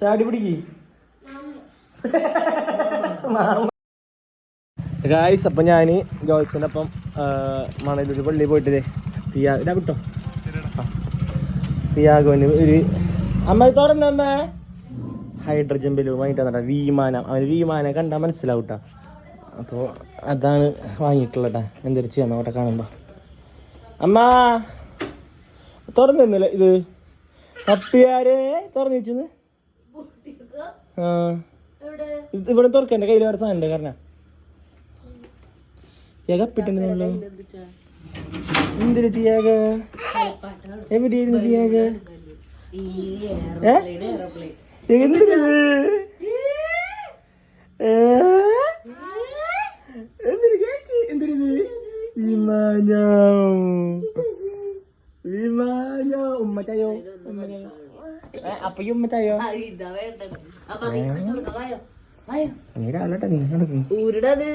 ചാടി പിടിക്ക്. ഗായ്സ് അപ്പം ഞാൻ ജോയ്സിന്റെ ഒപ്പം മണലൂർ പള്ളി പോയിട്ടില്ലേ? പിയാ ഇതാ കിട്ടോ. പിയാഗോന് ഒരു അമ്മ തുറന്ന ഹൈഡ്രജൻ ബലൂൺ വാങ്ങിട്ട് തന്നെ വിമാനം. അവന് വിമാനം കണ്ടാൽ മനസ്സിലാവും അപ്പോൾ അതാണ് വാങ്ങിയിട്ടുള്ളട്ടാ എന്തൊരു ചെയ്യണം അവിടെ കാണുമ്പോൾ അമ്മ! തുറന്നിരുന്നില്ല ഇത്? കപ്പിയാരെ തുറന്നു ആ. ഇത് ഇവിടെ തുറക്കണ്ട കയ്യിൽ വേറെ സാധനം കാരണം. ഏക കപ്പിട്ടുണ്ടല്ലോ എന്തിന് തീയാക എവിടെയായിരുന്നു തിയാക ഏ? എന്തിനത് ഏ? എന്തിന് guys? എന്തിനിത് വിമാനം വിമാനം ഉമ്മച്ചായോ ഉമ്മച്ചായോ ഏ, അപ്പൊ ഈ ഉമ്മച്ചായോ ഇതാ വേണ്ടത് അപ്പൊ നീ ചൂണ്ട വായോ വായോ നീ രാവിലെ നീ നടക്കും ഊരിടത്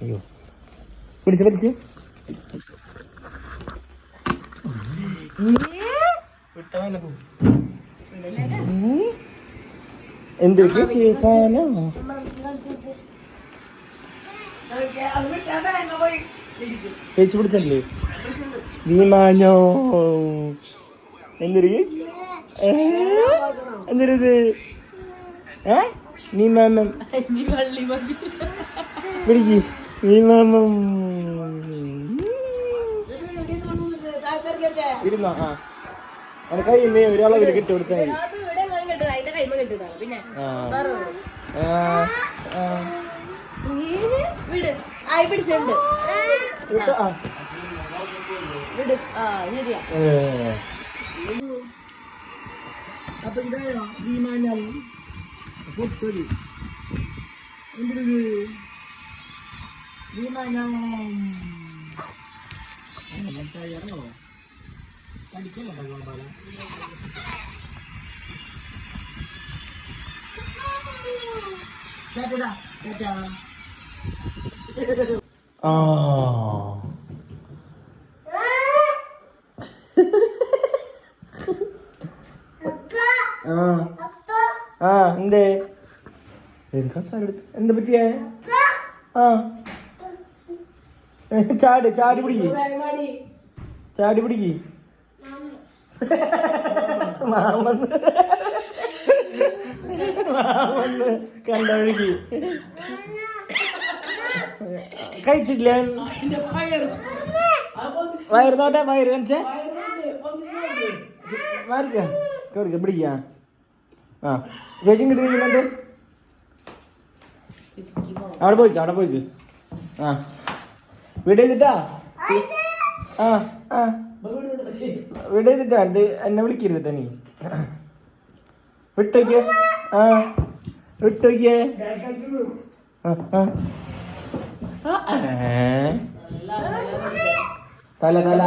അയ്യോ പിടിച്ച് പിടിച്ച് എന്തൊക്കെ ശേഷാനോ ചേച്ചി പിടിച്ചല്ലേ വിമാനോ എന്തൊരു എന്തൊരിത് ഏ വിമാനം പിടിക്ക് വിമാനം ഇരുന്നോ ആ അത് കയ്യുന്നേ ഒരാളെ ഒരു കിട്ടി കൊടുത്താൽ മതി പിടിച്ചിട്ടുണ്ട് വിട്ടോ? ആ. വിട് ആ ശരിയാ ഏ. അപ്പൊ ഇതായോ വിമാനം. പൊട്ടത് എന്തിനത്? വിമാനം. മനസ്സിലായോ പഠിക്കല്ലോ ഗോപാല ടാറ്റാ ടാറ്റാ ആ. ആ. എന്തേ? എന്താ പറ്റിയേ? ആ. ചാട് ചാടി പിടിക്ക്. ചാടി പിടിക്ക്. മാമന്ന് മാമന്ന് കണ്ട വഴിക്ക്. കഴിച്ചിട്ടില്ല? വയറ് നോട്ടെ വയറ് കാണിച്ചേ? മാറിക്ക കേറിക്ക പിടിക്ക ആ. ചേച്ചി കിട്ടുന്നുണ്ട് അവിടെ പോയിക്കോ അവിടെ പോയിക്ക്. ആ. വീട്ടിൽ നിന്നിട്ടാ ആ ആ. വീട്ടിൽ ചെയ്തിട്ടാ? ഉണ്ട് എന്നെ വിളിക്കരുതിട്ടാ നീ. വിട്ടോക്കിയേ. ആ. വിട്ടോക്കിയേ. തല തല.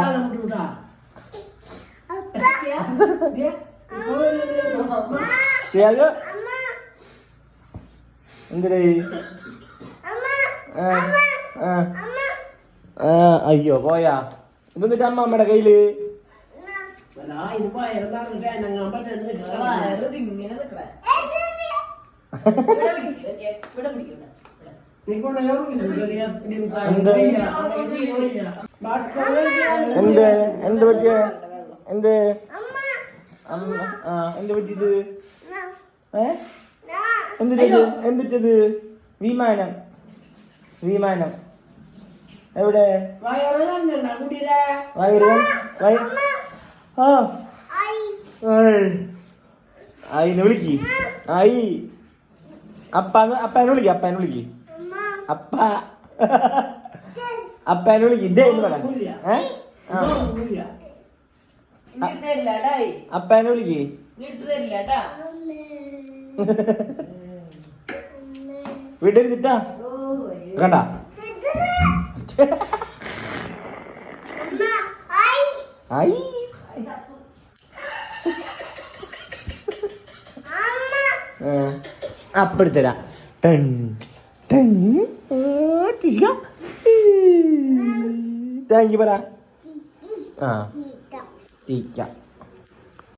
ത്യാഗ എന്തിനേ? അയ്യോ പോയാ. കയ്യിൽ പിടിക്കും ഓക്കേ? ഇവിടെ പിടിക്കും എന്ത് എന്ത്? എന്ത് പറ്റിയ? എന്ത്? അമ്മ ആ എന്ത് പറ്റിയത്? ഏ? എന്തിട്ടത് എന്തിട്ടത് വിമാനം. വിമാനം. എവിടെ? വയറ് വയ ആ. ആയിനെ വിളിക്ക്. ആയി അപ്പ അപ്പനെ വിളിക്ക് അപ്പനെ വിളിക്ക്. അപ്പ. അപ്പനെ വിളിക്ക്. ഇതേ എന്ന് പറ ഏ? ആ. അപ്പനെ വിളിക്കേ. വീട്ടിരുന്നിട്ടാ. കണ്ട? ആയി. അപ്പെടുത്തരാ ടൺ ടൺ. താങ്ക് യു പറ. ആ. 第一